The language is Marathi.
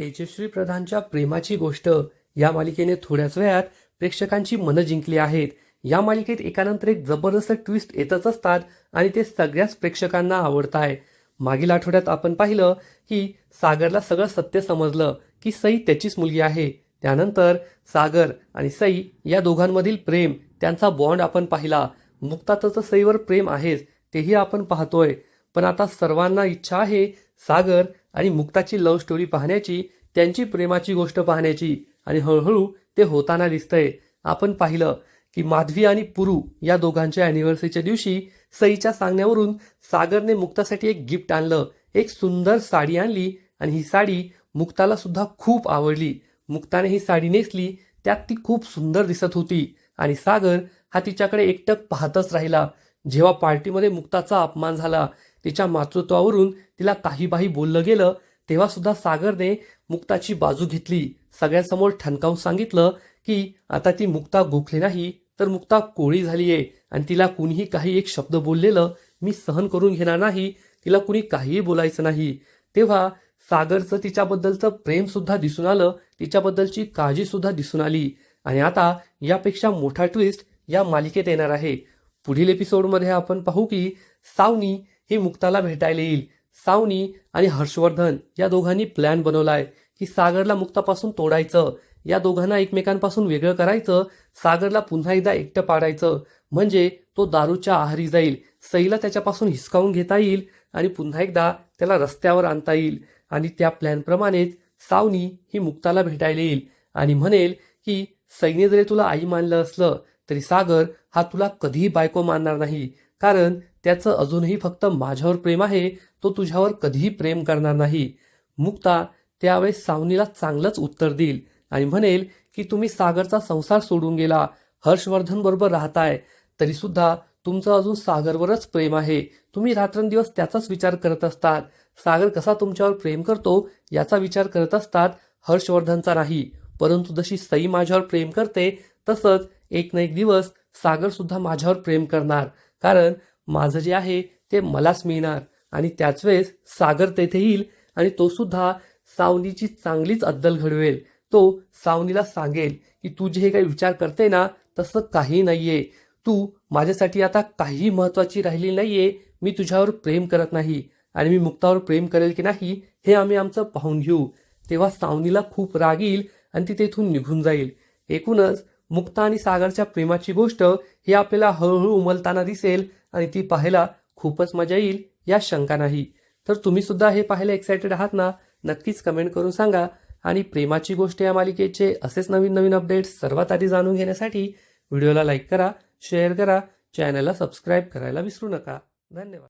तेजश्री प्रधानच्या प्रेमाची गोष्ट या मालिकेने थोड्याच वेळात प्रेक्षकांची मनं जिंकली आहेत. या मालिकेत एकानंतर एक जबरदस्त ट्विस्ट येतच असतात आणि ते सगळ्याच प्रेक्षकांना आवडत आहे. मागील आठवड्यात आपण पाहिलं की सागरला सगळं सत्य समजलं की सई त्याचीच मुलगी आहे. त्यानंतर सागर आणि सई या दोघांमधील प्रेम त्यांचा बॉन्ड आपण पाहिला. मुक्ताचं सईवर प्रेम आहेच तेही आपण पाहतोय. पण आता सर्वांना इच्छा आहे सागर आणि मुक्ताची लव्ह स्टोरी पाहण्याची त्यांची प्रेमाची गोष्ट पाहण्याची आणि हळूहळू ते होताना दिसतंय. आपण पाहिलं की माधवी आणि पुरू या दोघांच्या अॅनिव्हर्सरीच्या दिवशी सईच्या सांगण्यावरून सागरने मुक्तासाठी एक गिफ्ट आणलं. एक सुंदर साडी आणली आणि ही साडी मुक्ताला सुद्धा खूप आवडली. मुक्ताने ही साडी नेसली त्यात ती खूप सुंदर दिसत होती आणि सागर हा तिच्याकडे एकटक पाहतच राहिला. जेव्हा पार्टीमध्ये मुक्ताचा अपमान झाला तिच्या मातृत्वावरून तिला काही बाही बोललं गेलं तेव्हासुद्धा सागरने मुक्ताची बाजू घेतली. सगळ्यांसमोर ठणकावून सांगितलं की आता ती मुक्ता गोखली नाही तर मुक्ता कोळी झालीये आणि तिला कुणीही काही एक शब्द बोललेलं मी सहन करून घेणार नाही तिला कुणी काहीही बोलायचं नाही. तेव्हा सागरचं तिच्याबद्दलचं प्रेम सुद्धा दिसून आलं तिच्याबद्दलची काळजी सुद्धा दिसून आली. आणि आता यापेक्षा मोठा ट्विस्ट या मालिकेत येणार आहे. पुढील एपिसोडमध्ये आपण पाहू की सावनी ही मुक्ताला भेटायला येईल. सावनी आणि हर्षवर्धन या दोघांनी प्लॅन बनवलाय की सागरला मुक्तापासून तोडायचं. या दोघांना एकमेकांपासून वेगळं करायचं. सागरला पुन्हा एकदा एकटं पाडायचं. म्हणजे तो दारूच्या आहारी जाईल. सईला त्याच्यापासून हिसकावून घेता येईल आणि पुन्हा एकदा त्याला रस्त्यावर आणता येईल. आणि त्या प्लॅनप्रमाणेच सावनी ही मुक्ताला भेटायला येईल. आणि म्हणेल की सईने जरी तुला आई मानलं असलं तरी सागर हा तुला कधीही बायको मानणार नाही. कारण त्याचं अजूनही फक्त माझ्यावर प्रेम आहे तो तुझ्यावर कधीही प्रेम करणार नाही. मुक्ता त्यावेळेस सावनीला चांगलंच उत्तर देईल आणि म्हणेल की तुम्ही सागरचा संसार सोडून गेला हर्षवर्धन बरोबर राहताय तरीसुद्धा तुमचं अजून सागरवरच प्रेम आहे. तुम्ही रात्रंदिवस त्याचाच विचार करत असतात. सागर कसा तुमच्यावर प्रेम करतो याचा विचार करत असतात हर्षवर्धनचा नाही. परंतु जशी सई माझ्यावर प्रेम करते तसंच एक ना एक दिवस सागर सुद्धा माझ्यावर प्रेम करणार. कारण माझं जे आहे ते मलाच मिळणार. आणि त्याच वेळेस सागर तेथे येईल आणि तो सुद्धा सावनीची चांगलीच अद्दल घडवेल. तो सावनीला सांगेल की तू जे हे काही विचार करते ना तसं काही नाहीये. तू माझ्यासाठी आता काहीही महत्वाची राहिली नाहीये. मी तुझ्यावर प्रेम करत नाही. आणि मी मुक्तावर प्रेम करेल की नाही हे आम्ही आमचं पाहून घेऊ. तेव्हा सावनीला खूप राग येईल आणि ती तेथून निघून जाईल. एकूणच मुक्ता आणि सागरच्या प्रेमाची गोष्ट ही आपल्याला हळूहळू उमलताना दिसेल आणि ती पाहायला खूपच मजा येईल या शंका नाही. तर तुम्ही सुद्धा हे पाहायला एक्सायटेड आहात ना? नक्कीच कमेंट करून सांगा. आणि प्रेमाची गोष्ट या मालिकेचे असेच नवीन नवीन अपडेट्स सर्वात आधी जाणून घेण्यासाठी व्हिडिओला लाईक करा शेअर करा चॅनलला सबस्क्राईब करायला विसरू नका. धन्यवाद.